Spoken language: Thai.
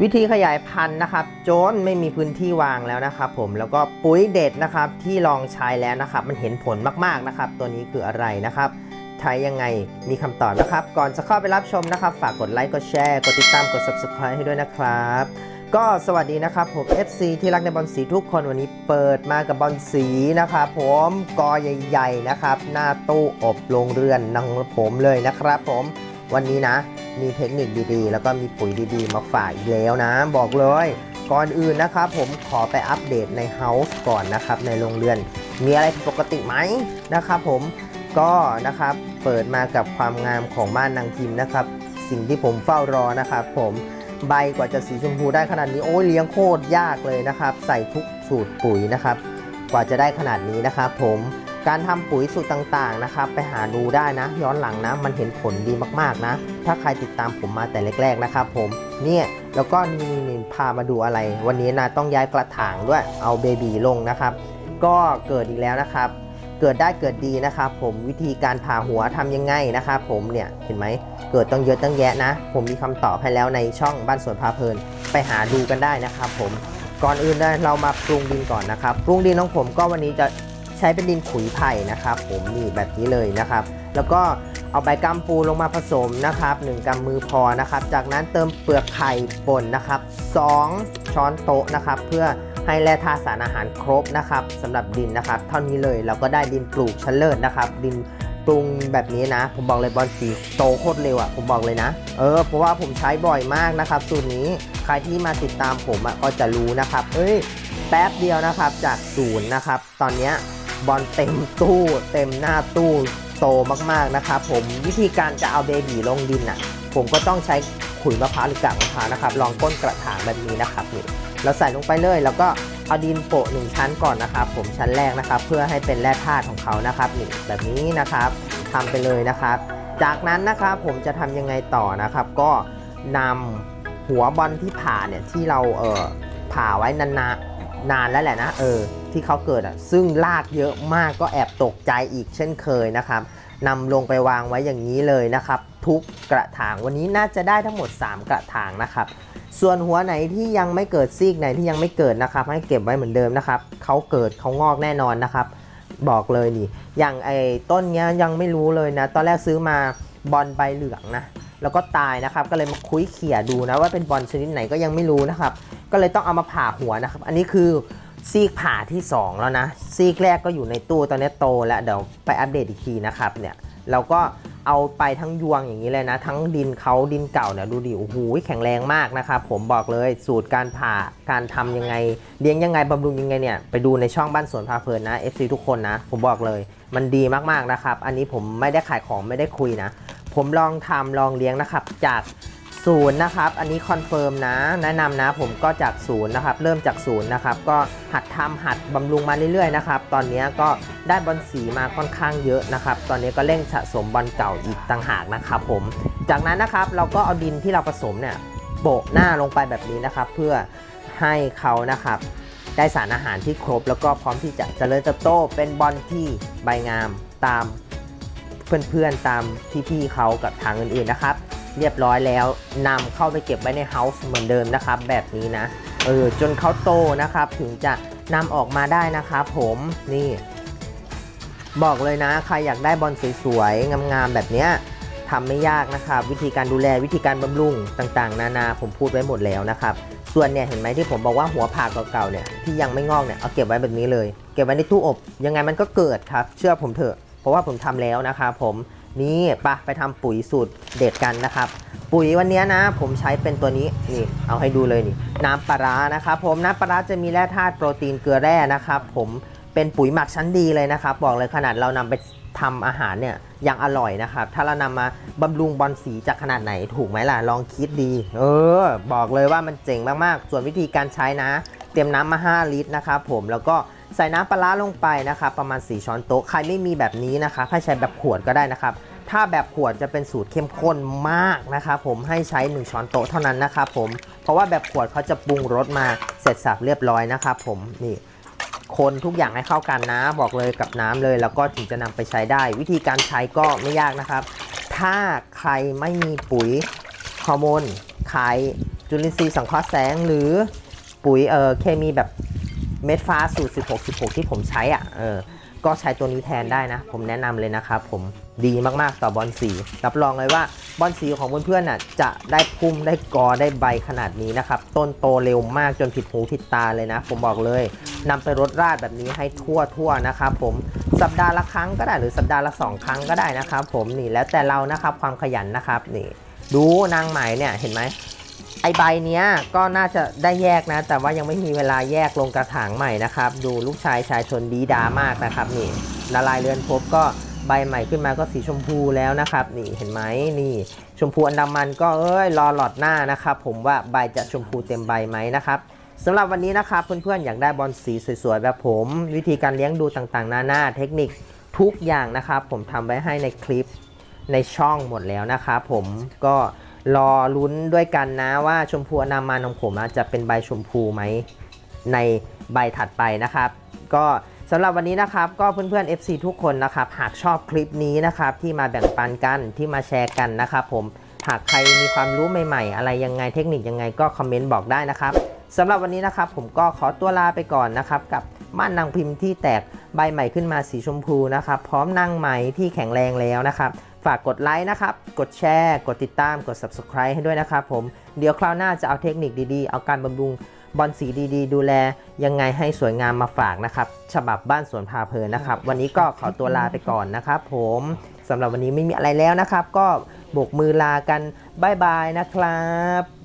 วิธีขยายพันธุ์นะครับโจนไม่มีพื้นที่วางแล้วนะครับ ผมแล้วก็ปุ๋ยเด็ดนะครับที่ลองใช้แล้วนะครับ มันเห็นผลมากๆนะครับ ตัวนี้คืออะไรนะครับใช้ยังไงมีคำตอบนะครับ ก่อนจะเข้าไปรับชมนะครับ ฝากกดไลค์กดแชร์กดติดตามกด subscribe ให้ด้วยนะครับ ก็สวัสดีนะครับผม FC ที่รักในบอลสีทุกคนวันนี้เปิดมากับบอลสีนะครับผมกอใหญ่ ๆ นะครับ หน้าตู้อบโรงเรือนนังผมเลยนะครับ ผมวันนี้นะ มีเทคนิคดีๆ แล้วก็มีปุ๋ยดีๆ มาฝากอีกแล้วนะ บอกเลย ก่อนอื่นนะครับ ผมขอไปอัปเดตในเฮาส์ก่อนนะครับ ในโรงเรือน มีอะไรผิดปกติไหมนะครับ ผมก็นะครับเปิดมากับความงามของบ้านนางพิมพ์นะครับ สิ่งที่ผมเฝ้ารอนะครับผมใบกว่าจะสีชมพูได้ขนาดนี้โอ้ยเลี้ยงโคตรยากเลยนะครับ ใส่ทุกสูตรปุ๋ยนะครับ กว่าจะได้ขนาดนี้นะครับ ผม การทำปุ๋ยสูตรต่างๆนะครับ ไปหาดูได้นะ ย้อนหลังนะ มันเห็นผลดีมากๆนะ ถ้าใครติดตามผมมาแต่แรกๆนะครับ ผมเนี่ยแล้วก็นี่นพามาดูอะไร วันนี้นะต้องย้ายกระถางด้วยเอาเบบีลงนะครับ ก็เกิดอีกแล้วนะครับ เกิดได้เกิดดีนะครับ ผมวิธีการผ่าหัวทำยังไงนะครับ ผมเนี่ยเห็นไหมเกิดต้องเยอะต้องแยะนะ ผมมีคำตอบให้แล้วในช่องบ้านสวนพาเพลิน ไปหาดูกันได้นะครับ ผมก่อนอื่นเลยเรามาปรุงดินก่อนนะครับ ปรุงดินของผมก็วันนี้จะ ช้เป็นดินขุยไผ่นะครับ ผมนี่แบบนี้เลยนะครับ แล้วก็เอาใบกัมปูลงมาผสมนะครับ1กำมือพอนะครับ จากนั้นเติมเปลือกไข่ป่นนะครับ 2 ช้อนโต๊ะนะครับ เพื่อให้แร่ธาตุสารอาหารครบนะครับสำหรับดินนะครับ เท่านี้เลยเราก็ได้ดินปลูกชั้นเลิศนะครับ ดินปรุงแบบนี้นะ ผมบอกเลยบอลสีโตโคตรเร็วอะ่ะผมบอกเลยนะ เออเพราะว่าผมใช้บ่อยมากนะครับ สูตรนี้ใครที่มาติดตามผมอะ่ะก็จะรู้นะครับ เอ้ยแป๊บเดียวนะครับจากศูนย์นะครับ ตอนเนี้ย บอลเต็มตู้ เต็มหน้าตู้โตมากๆนะครับผมวิธีการจะเอาเบบีลงดินอะ ผมก็ต้องใช้ขุยมะพร้าวหรือกากมะพร้าวนะครับลองก้นกระถางแบบนี้นะครับนี่เราใส่ลงไปเลย แล้วก็เอาดินโปะหนึ่งชั้นก่อนนะครับ ผมชั้นแรกนะครับ เพื่อให้เป็นแร่ธาตุของเขานะครับนี่แบบนี้นะครับทำไปเลยนะครับ จากนั้นนะครับผมจะทำยังไงต่อนะครับ ก็นำหัวบอลที่ผ่าเนี่ยที่เราเออผ่าไว้นานๆ นานแล้วแหละนะ เออ ที่เขาเกิดอะ ซึ่งลากเยอะมากก็แอบตกใจอีกเช่นเคยนะครับนำลงไปวางไว้อย่างนี้เลยนะครับ ทุกกระถางวันนี้น่าจะได้ทั้งหมด 3 กระถางนะครับ ส่วนหัวไหนที่ยังไม่เกิดซีกไหนที่ยังไม่เกิดนะครับ ให้เก็บไว้เหมือนเดิมนะครับเขาเกิดเขางอกแน่นอนนะครับ บอกเลยนี่ อย่างไอ้ต้นเนี้ยยังไม่รู้เลยนะ ตอนแรกซื้อมาบอลใบเหลืองนะ แล้วก็ตายนะครับ ก็เลยมาคุยเขี่ยดูนะว่าเป็นบอลชนิดไหนก็ยังไม่รู้นะครับ ก็เลยต้องเอามาผ่าหัวนะครับ อันนี้คือซีกผ่าที่ 2 แล้วนะ ซีกแรกก็อยู่ในตู้ตอนนี้โตแล้วเดี๋ยวไปอัปเดตอีกทีนะครับเนี่ยเราก็เอาไปทั้งยวงอย่างนี้เลยนะ ทั้งดินเขาดินเก่าเนี่ยดูดิโอ้โหแข็งแรงมากนะครับผมบอกเลยสูตรการผ่าการทำยังไงเลี้ยงยังไงบำรุงยังไงเนี่ยไปดูในช่องบ้านสวนพาเพลินนะ FC ทุกคนนะ ผมบอกเลย มันดีมากๆนะครับ อันนี้ผมไม่ได้ขายของไม่ได้คุยนะ ผมลองทำลองเลี้ยงนะครับจากศูนย์นะครับ อันนี้คอนเฟิร์มนะ แนะนำนะ ผมก็จากศูนย์นะครับ เริ่มจากศูนย์นะครับ ก็หัดทำหัดบำรุงมาเรื่อยๆนะครับ ตอนนี้ก็ได้บอลสีมาค่อนข้างเยอะนะครับ ตอนนี้ก็เร่งสะสมบอลเก่าอีกต่างหากนะครับผม จากนั้นนะครับเราก็เอาดินที่เราผสมเนี่ยโปะหน้าลงไปแบบนี้นะครับ เพื่อให้เขานะครับ ได้สารอาหารที่ครบ แล้วก็พร้อมที่จะเจริญเติบโตเป็นบอลที่ใบงามตาม เพื่อนๆตามพี่ๆเขากับทางอื่นๆนะครับ เรียบร้อยแล้วนำเข้าไปเก็บไว้ในเฮาส์เหมือนเดิมนะครับ แบบนี้นะเออจนเขาโตนะครับ ถึงจะนำออกมาได้นะครับผมนี่ บอกเลยนะ ใครอยากได้บอลสวยๆงามๆแบบเนี้ยทำไม่ยากนะครับ วิธีการดูแลวิธีการบำรุงต่างๆ นานาผมพูดไว้หมดแล้วนะครับส่วนเนี่ยเห็นไหมที่ผมบอกว่าหัวผ่าเก่าๆเนี่ยที่ยังไม่งอกเนี่ยเอาเก็บไว้แบบนี้เลย เก็บไว้ในตู้อบ ยังไงมันก็เกิดครับ เชื่อผมเถอะ เพราะว่าผมทำแล้วนะครับผมนี่ปะไปทำปุ๋ยสูตรเด็ดกันนะครับ ปุ๋ยวันนี้นะ ผมใช้เป็นตัวนี้นี่เอาให้ดูเลยนี่ น้ำปลาร้านะครับผมน้ำปลาร้าจะมีแร่ธาตุโปรตีนเกลือแร่นะครับผมเป็นปุ๋ยหมักชั้นดีเลยนะครับบอกเลยขนาดเรานำไปทำอาหารเนี่ยยังอร่อยนะครับ ถ้าเรานำมาบำรุงบอลสีจากขนาดไหนถูกไหมล่ะลองคิดดี เออ บอกเลยว่ามันเจ๋งมากๆ ส่วนวิธีการใช้นะ เตรียมน้ำมา 5 ลิตรนะครับผมแล้วก็ ใส่น้ำปลาลงไปนะครับ ประมาณ 4 ช้อนโต๊ะ ใครไม่มีแบบนี้นะครับให้ใช้แบบขวดก็ได้นะครับ ถ้าแบบขวดจะเป็นสูตรเข้มข้นมากนะครับผมให้ใช้ 1 ช้อนโต๊ะเท่านั้นนะครับผม เพราะว่าแบบขวดเขาจะปรุงรสมาเสร็จสับเรียบร้อยนะครับผมนี่คนทุกอย่างให้เข้ากันนะบอกเลยกับน้ำเลย แล้วก็ถึงจะนำไปใช้ได้ วิธีการใช้ก็ไม่ยากนะครับ ถ้าใครไม่มีปุ๋ยฮอร์โมนขายจุลินทรีย์สังเคราะห์แสงหรือปุ๋ยเออเคมีแบบ เม็ดฟ้าสูตร 16 16 ที่ผมใช้อะเออก็ใช้ตัวนี้แทนได้นะ ผมแนะนำเลยนะครับผมดีมากๆต่อบอลสี รับรองเลยว่าบอลสีของเพื่อนๆน่ะจะได้พุ่มได้กอได้ใบขนาดนี้นะครับ ต้นโตเร็วมากจนผิดหูผิดตาเลยนะ ผมบอกเลยนำไปรดราดแบบนี้ให้ทั่วๆนะครับผมสัปดาห์ละครั้งก็ได้หรือสัปดาห์ละสองครั้งก็ได้นะครับผมนี่แล้วแต่เรานะครับความขยันนะครับนี่ดูนางไหมเนี่ยเห็นไหม ไอใบเนี้ยก็น่าจะได้แยกนะ แต่ว่ายังไม่มีเวลาแยกลงกระถางใหม่นะครับ ดูลูกชายชายชนดีดามากนะครับนี่นาลายเรือนพบก็ใบใหม่ขึ้นมาก็สีชมพูแล้วนะครับ นี่เห็นไหมนี่ชมพูอันดามันก็เอ้ยรอหลอดหน้านะครับ ผมว่าใบจะชมพูเต็มใบไหมนะครับสำหรับวันนี้นะครับเพื่อนๆอยากได้บอลสีสวยๆแบบผม วิธีการเลี้ยงดูต่างๆ นานาเทคนิคทุกอย่างนะครับ ผมทำไว้ให้ในคลิปในช่องหมดแล้วนะครับผมก็ รอลุ้นด้วยกันนะว่าชมพูอนามันของผมจะเป็นใบชมพูไหมในใบถัดไปนะครับ ก็สำหรับวันนี้นะครับก็เพื่อนๆ FC ทุกคนนะครับ หากชอบคลิปนี้นะครับที่มาแบ่งปันกันที่มาแชร์กันนะครับผมหากใครมีความรู้ใหม่ๆ อะไรยังไงเทคนิคยังไงก็คอมเมนต์บอกได้นะครับสำหรับวันนี้นะครับผมก็ขอตัวลาไปก่อนนะครับกับม่านนางพิมพ์ที่แตกใบใหม่ขึ้นมาสีชมพูนะครับพร้อมนางไหม่ที่แข็งแรงแล้วนะครับ ฝากกดไลค์นะครับ กดแชร์ กดติดตาม กด subscribe ให้ด้วยนะครับผม เดี๋ยวคราวหน้าจะเอาเทคนิคดีๆ เอาการบำรุงบอลสีดีๆ ดูแลยังไงให้สวยงามมาฝากนะครับ ฉบับบ้านสวนพาเพลินนะครับ วันนี้ก็ขอตัวลาไปก่อนนะครับผมสำหรับวันนี้ไม่มีอะไรแล้วนะครับ ก็โบกมือลากันบายบายนะครับ